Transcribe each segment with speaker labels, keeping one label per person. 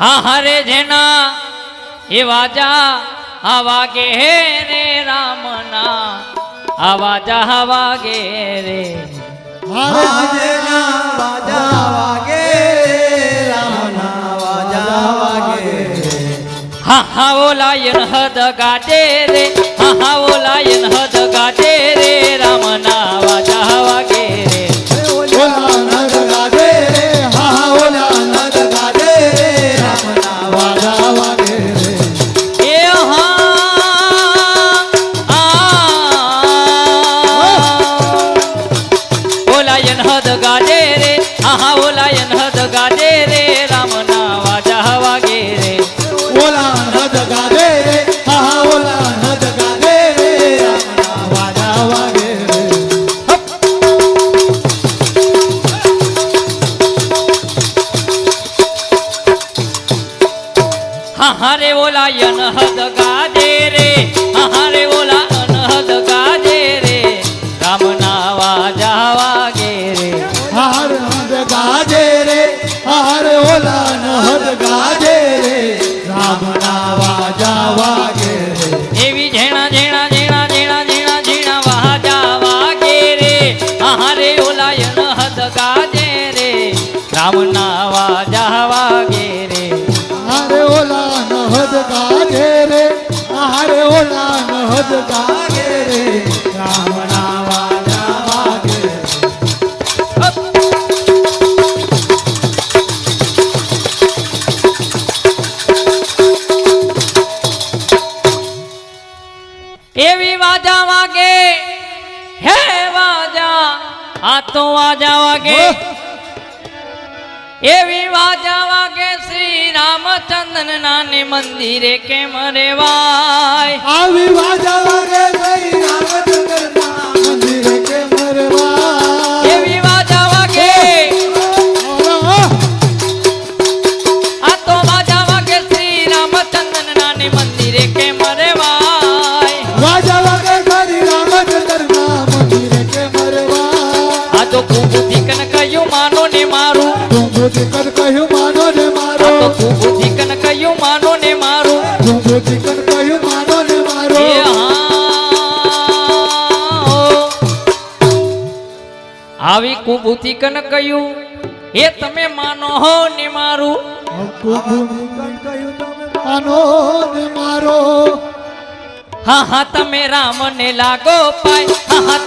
Speaker 1: હા હરે જેના એ વાજા આ વાગે હે રે રામના આ વાજા હવા ગે રે.
Speaker 2: હાજેના બાજા વાગે રામના વાજા વાગે
Speaker 1: હા હા ઓલાયન હદ ગાજે રે. હા હા ઓલાયન હદ રામના વાજા વાગે રે
Speaker 2: હારે ઓલા નહદ ગાજે રે હારે ઓલા નહદ ગાજે રે રામના વાજા વાગે
Speaker 1: એવી વાજા વાગે હે વાજા આ તો વાજા વાગે. એવી વાજા વાગે શ્રી રામચંદ્ર નાને મંદિરે કેમ રેવાય?
Speaker 2: આવી વાજા વાગે શ્રી રામચંદ્રના
Speaker 1: આવી કુબુતી કન કહ્યું એ તમે માનો હો ને મારું?
Speaker 2: માનો ને મારો.
Speaker 1: હા હા તમે રામ ને લાગો પાય. હા હા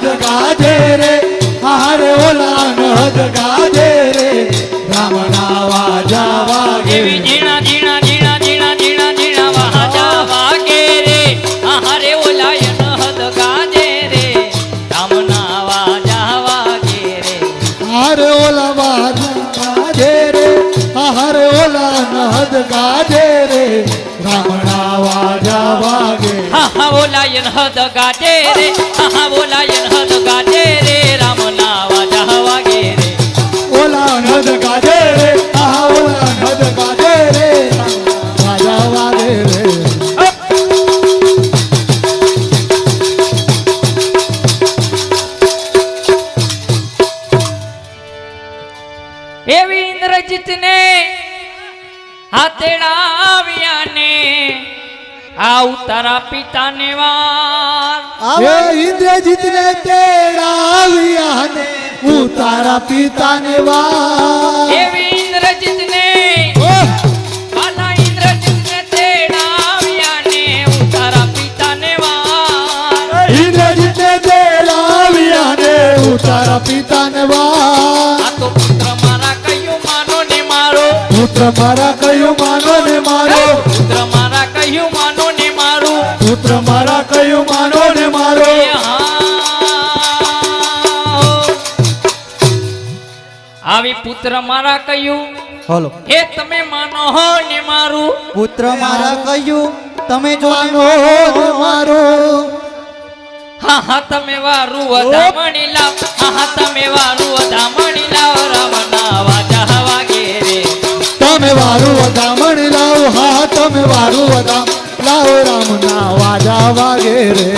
Speaker 2: ઓલા નહદ ગાજે રે હારે ઓલા નહદ ગાજે રે. રામના વાજા વાગે
Speaker 1: ઝીણા ઝીણા ઝીણા ઝીણા ઝીણા ઝીણા વાજા વાગે રે. હા હા રે ઓલાયન હદ ગાજે રે. રામના વાજા વાગે રે.
Speaker 2: હારે ઓલા વાજા ગાજે રે. હારે ઓલા નહદ ગાજે રે. રામના વાજા વાગે
Speaker 1: હા હા ઓલાયન હદ ગાજે રે હા હા ઓલાયન હદ ગાજે ઉતારા પિતાને વાર.
Speaker 2: ઇન્દ્રજીત ને તેડાવ્યા ને હું તારા પિતા
Speaker 1: એવી ને વાર.
Speaker 2: ઇન્દ્રજીત ને પિતા ને ઉતારા પિતાને વા
Speaker 1: તો પુત્ર મારા કયું માનો ને મારો.
Speaker 2: પુત્ર મારા મારું
Speaker 1: પુત્ર મારા કયું માનો ને મારો? આવી પુત્ર મારા કયું?
Speaker 3: બોલો
Speaker 1: એ તમે માનો હો ને મારું?
Speaker 3: પુત્ર મારા કયું તમે જો
Speaker 2: માનો ને મારો.
Speaker 1: હા હા તમે વારું વધામણી લાવ. હા હા તમે વારું વધામણી લાવ. રામના વાજા વાગે રે
Speaker 2: તમે વારું વધામણ લાવ. હા તમે વારું વધામ લાવો રામના વાજા વાગે રે.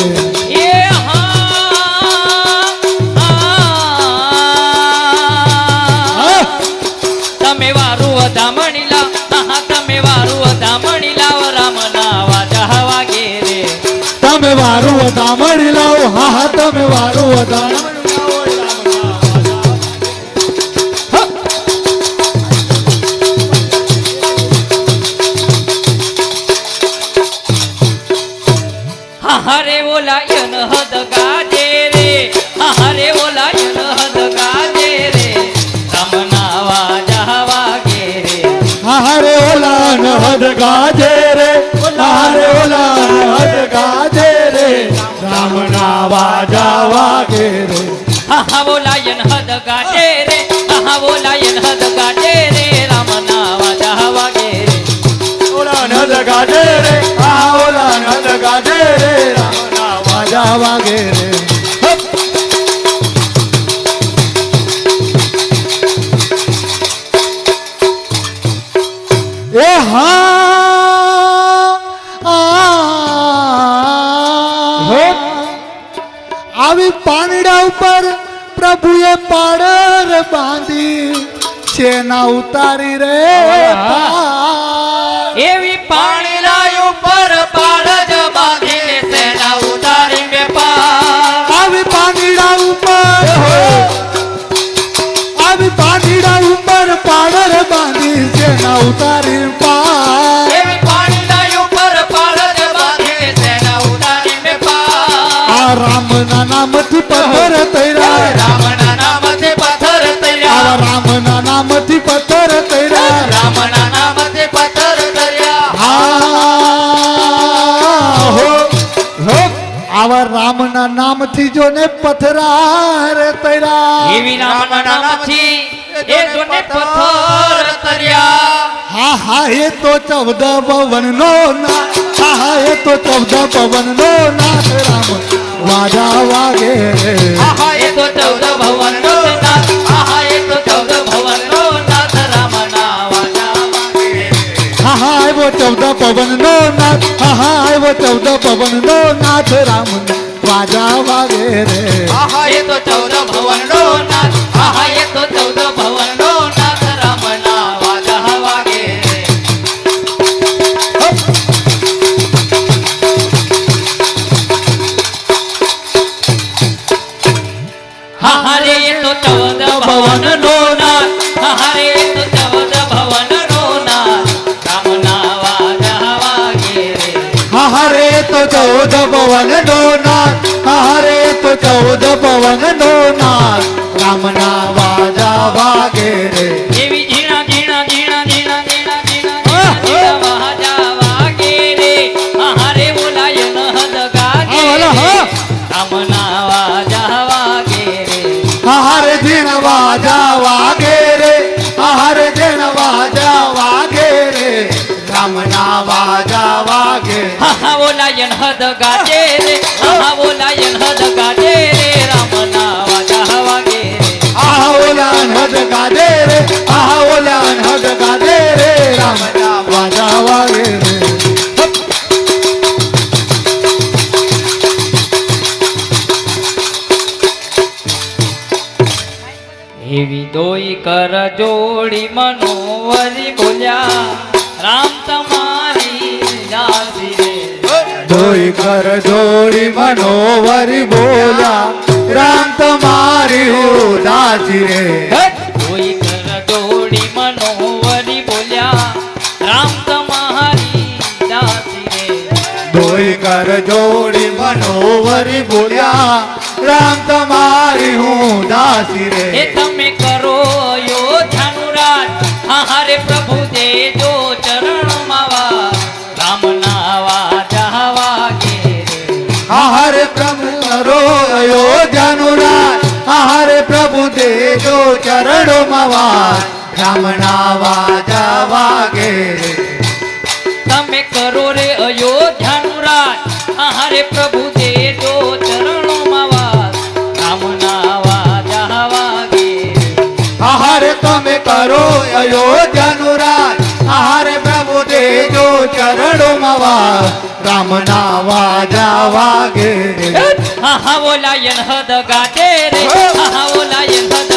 Speaker 1: તમે વારું વધામણી લાવ. હા હા તમે વારું વધામણી લાવ. રામના વાજા વાગે રે
Speaker 2: તમે વારું વધામણ લાવો. હા હા તમે વારું વધામણ
Speaker 1: હદ ગાજે રે. હરે ઓલાયન હદ ગાજે રે. રામના વાજા વાગે રે.
Speaker 2: હારે ઓલા નહદ ગાજે રે. રામના વાજા વાગે રે.
Speaker 1: હા બોલાયન હદ ગાજે રે. વાજા વાગે રે.
Speaker 2: એ હા આ. આવી પાણીડા ઉપર પ્રભુએ પાડર બાંધી સેના ઉતારી રે પાર.
Speaker 1: ઉતારી
Speaker 2: પાર રામના નામથી પથ્થર તૈરા
Speaker 1: રામના નામથી પથ્થર તર્યા
Speaker 2: રામના નામથી પથ્થર તૈરા
Speaker 1: રામના નામથી પથ્થર
Speaker 2: આવા રામના નામથી જો ને પથરાર તૈરા
Speaker 1: એવી રામના નામથી એ જોને પથ્થર તર્યા
Speaker 2: હા હા એ તો ચૌદ પવન નો ના હા હા એ તો ચૌદ પવન નો નાથ રામ વાજા વાગે
Speaker 1: આહા એ તો ચૌદ ભવનનો નાથ આહા એ તો ચૌદ ભવનનો નાથ રામના વાજા વાગે
Speaker 2: હા હા આવ્યો ચૌદ પવન નો નાથ હા હા
Speaker 1: હા હા રે તો ચૌદ
Speaker 2: પવન નો નાથ હા હા રે તો ચૌદ પવન નો નાથ રામના વાજા વાગે રે
Speaker 1: બોલાય નહદ ગાજે રે. આહા બોલાય કર જોડી મનોવરી
Speaker 2: બોલા. રામ તમારી ઉદાસી રે.
Speaker 1: કોઈ કર જોડી મનોવરી બોલ્યા. રામ તમારી દાસી રે.
Speaker 2: જોઈ કર જોડી મનોવરી બોલ્યા. રામ તમારી હું દાસી રે
Speaker 1: તમે કરો યોધ્યાનું રાજ. આહારે પ્રભુ દેજો ચરણોમાં રામના વાજા વાગે તમે કરો રે અયોધ્યાનું રાજ આહારે પ્રભુ દેજો ચરણોમાં ચરણો રામના વાજા વાગે
Speaker 2: આહારે તમે કરો અયોધ્યાનું રાજ આહારે પ્રભુ દેજો ચરણોમાં વાત રામના વાજા વાગે
Speaker 1: આહા બોલાયન હદ ગાજે રે આહા બોલાયન હદ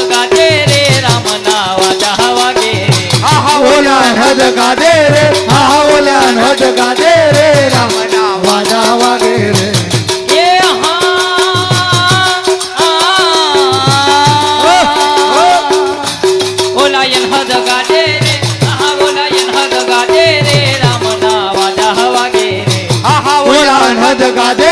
Speaker 2: ઓલા દે રે
Speaker 1: હા ગાજે રે આહા ઓલાયન રે રામના વાજા વાગે રે
Speaker 2: આહા ઓલા